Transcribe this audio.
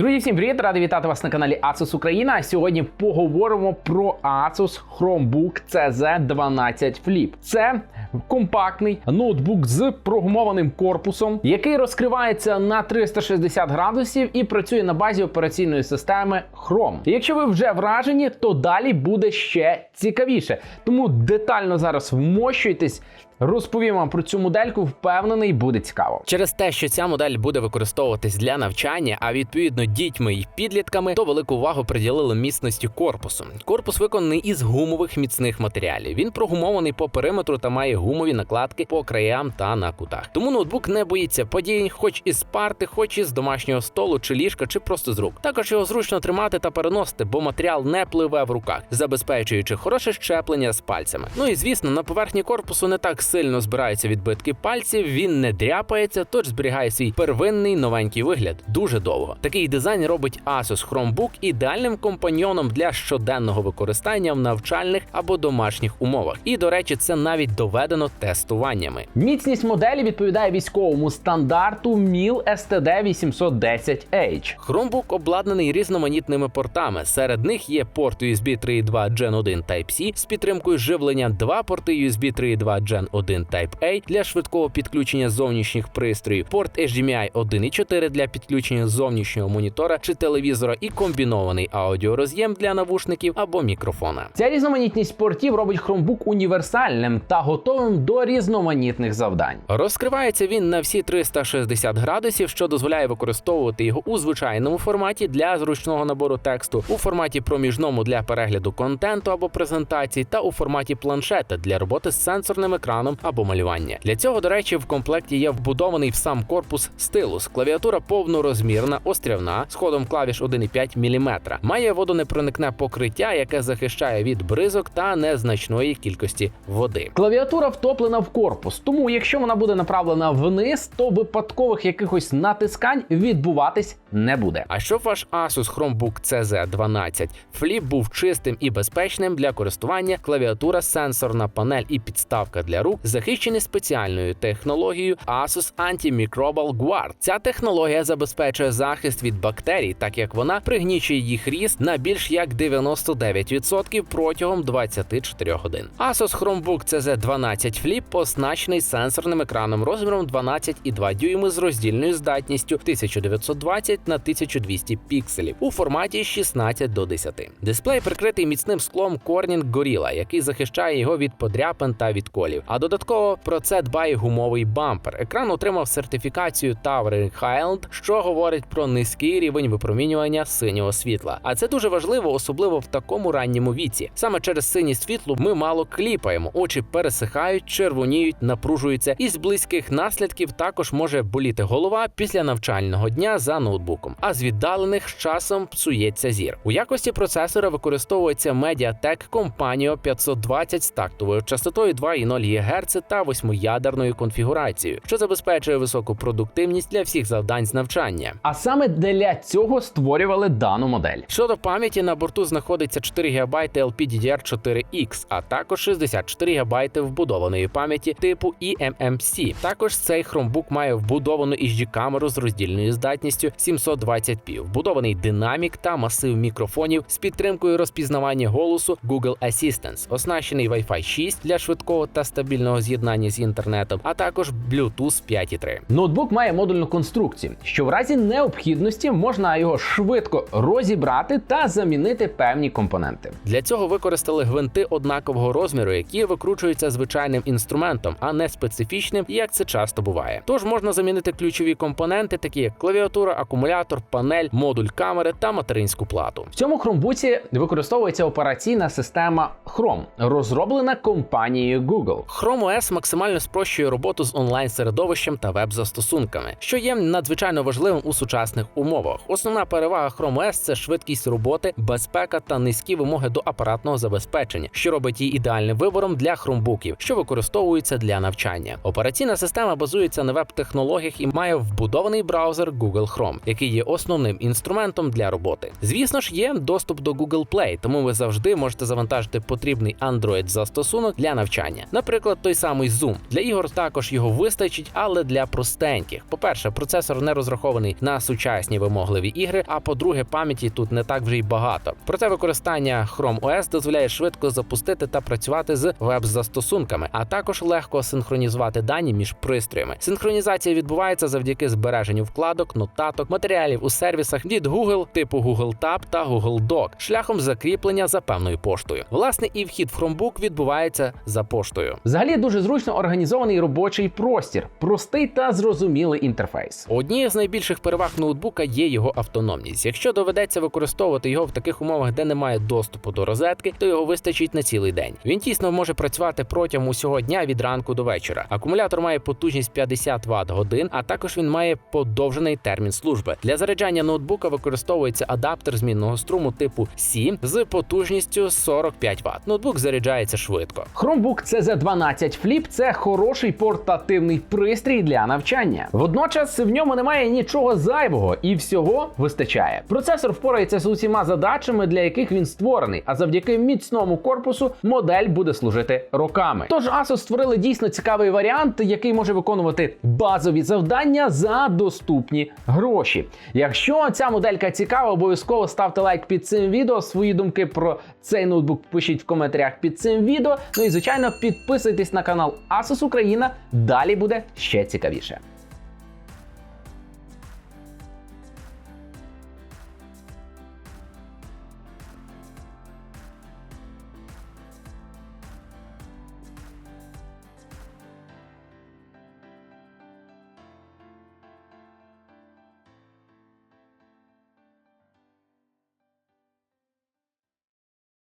Друзі, всім привіт! Радий вітати вас на каналі Asus Україна. Сьогодні поговоримо про Asus Chromebook CZ12 Flip. Це компактний ноутбук з прогумованим корпусом, який розкривається на 360 градусів і працює на базі операційної системи Chrome. Якщо ви вже вражені, то далі буде ще цікавіше. Тому детально зараз вмощуйтесь. Розповім вам про цю модельку, впевнений, буде цікаво. Через те, що ця модель буде використовуватись для навчання, а відповідно дітьми і підлітками, то велику увагу приділили міцності корпусу. Корпус виконаний із гумових міцних матеріалів. Він прогумований по периметру та має гумові накладки по краям та на кутах. Тому ноутбук не боїться падінь, хоч із парти, хоч із домашнього столу чи ліжка, чи просто з рук. Також його зручно тримати та переносити, бо матеріал не пливе в руках, забезпечуючи хороше щеплення з пальцями. Ну і звісно, на поверхні корпусу не так сильно збираються відбитки пальців, він не дряпається, тож зберігає свій первинний новенький вигляд дуже довго. Такий дизайн робить Asus Chromebook ідеальним компаньйоном для щоденного використання в навчальних або домашніх умовах. І до речі, це навіть доведено тестуваннями. Міцність моделі відповідає військовому стандарту MIL STD 810H. Chromebook обладнаний різноманітними портами. Серед них є порт USB 3.2 Gen 1 Type-C з підтримкою живлення, два порти USB 3.2 Gen 1 Type-A для швидкого підключення зовнішніх пристроїв, порт HDMI 1.4 для підключення зовнішнього монітора чи телевізора і комбінований аудіороз'єм для навушників або мікрофона. Ця різноманітність портів робить Chromebook універсальним та готовим до різноманітних завдань. Розкривається він на всі 360 градусів, що дозволяє використовувати його у звичайному форматі для зручного набору тексту, у форматі проміжному для перегляду контенту або презентацій, та у форматі планшета для роботи з сенсорним екраном або малювання. Для цього, до речі, в комплекті є вбудований в сам корпус стилус. Клавіатура повнорозмірна, острівна, з ходом клавіш 1,5 мм. Має водонепроникне покриття, яке захищає від бризок та незначної кількості води. Клавіатура втоплена в корпус, тому якщо вона буде направлена вниз, то випадкових якихось натискань відбуватись не буде. А щоб ваш Asus Chromebook CZ12 Flip був чистим і безпечним для користування, клавіатура, сенсорна панель і підставка для рук захищені спеціальною технологією Asus Antimicrobial Guard. Ця технологія забезпечує захист від бактерій, так як вона пригнічує їх ріст на більш як 99% протягом 24 годин. Asus Chromebook CZ12 Flip оснащений сенсорним екраном розміром 12,2 дюйми з роздільною здатністю 1920 на 1200 пікселів у форматі 16 до 10. Дисплей прикритий міцним склом Corning Gorilla, який захищає його від подряпин та відколів. А додатково про це дбає гумовий бампер. Екран отримав сертифікацію Towering Highland, що говорить про низький рівень випромінювання синього світла. А це дуже важливо, особливо в такому ранньому віці. Саме через синє світло ми мало кліпаємо, очі пересихають, червоніють, напружуються. І з близьких наслідків також може боліти голова після навчального дня за ноутбуком. А з віддалених з часом псується зір. У якості процесора використовується Mediatek Companion 520 з тактовою частотою 2,0 ГГц та восьмиядерною конфігурацією, що забезпечує високу продуктивність для всих завдань з навчання. А саме для цього створювали дану модель. Щодо пам'яті, на борту знаходиться 4 ГБ LPDDR4X, а також 64 ГБ вбудованої пам'яті типу eMMC. Також цей Chromebook має вбудовану HD-камеру з роздільною здатністю 720p, вбудований динамік та масив мікрофонів з підтримкою розпізнавання голосу Google Assistant, оснащений Wi-Fi 6 для швидкого та стабільного з'єднання з інтернетом, а також Bluetooth 5.3. Ноутбук має модульну конструкцію, що в разі необхідності можна його швидко розібрати та замінити певні компоненти. Для цього використали гвинти однакового розміру, які викручуються звичайним інструментом, а не специфічним, як це часто буває. Тож можна замінити ключові компоненти, такі як клавіатура, акумулятор, панель, модуль камери та материнську плату. В цьому хромбуці використовується операційна система Chrome, розроблена компанією Google. Chrome OS максимально спрощує роботу з онлайн-середовищем та веб-застосунками, що є надзвичайно важливим у сучасних умовах. Основна перевага Chrome OS – це швидкість роботи, безпека та низькі вимоги до апаратного забезпечення, що робить її ідеальним вибором для хромбуків, що використовуються для навчання. Операційна система базується на веб-технологіях і має вбудований браузер Google Chrome, який є основним інструментом для роботи. Звісно ж, є доступ до Google Play, тому ви завжди можете завантажити потрібний Android застосунок для навчання. Наприклад, той самий Zoom. Для ігор також його вистачить, але для простеньких. По-перше, процесор не розрахований на сучасні вимогливі ігри. А по-друге, пам'яті тут не так вже й багато. Проте використання Chrome OS дозволяє швидко запустити та працювати з веб-застосунками, а також легко синхронізувати дані між пристроями. Синхронізація відбувається завдяки збереженню вкладок, нотаток, матеріалів у сервісах від Google, типу Google Tab та Google Doc, шляхом закріплення за певною поштою. Власне, і вхід в Chromebook відбувається за поштою. Взагалі дуже зручно організований робочий простір, простий та зрозумілий інтерфейс. Однією з найбільших переваг ноутбука є його автономність. Якщо доведеться використовувати його в таких умовах, де немає доступу до розетки, то його вистачить на цілий день. Він тісно може працювати протягом усього дня від ранку до вечора. Акумулятор має потужність 50 Вт годин, а також він має подовжений термін служби. Для заряджання ноутбука використовується адаптер змінного струму типу C з потужністю 45 Вт. Ноутбук заряджається швидко. Chromebook CZ12 Flip – це хороший портативний пристрій для навчання. Водночас в ньому немає нічого зайвого і всього вистачає. Процесор впорається з усіма задачами, для яких він створений, а завдяки міцному корпусу модель буде служити роками. Тож Asus створили дійсно цікавий варіант, який може виконувати базові завдання за доступні гроші. Якщо ця моделька цікава, обов'язково ставте лайк під цим відео. Свої думки про цей ноутбук пишіть в коментарях під цим відео. Ну і звичайно, підписуйтесь на канал Asus Україна. Далі буде ще цікавіше.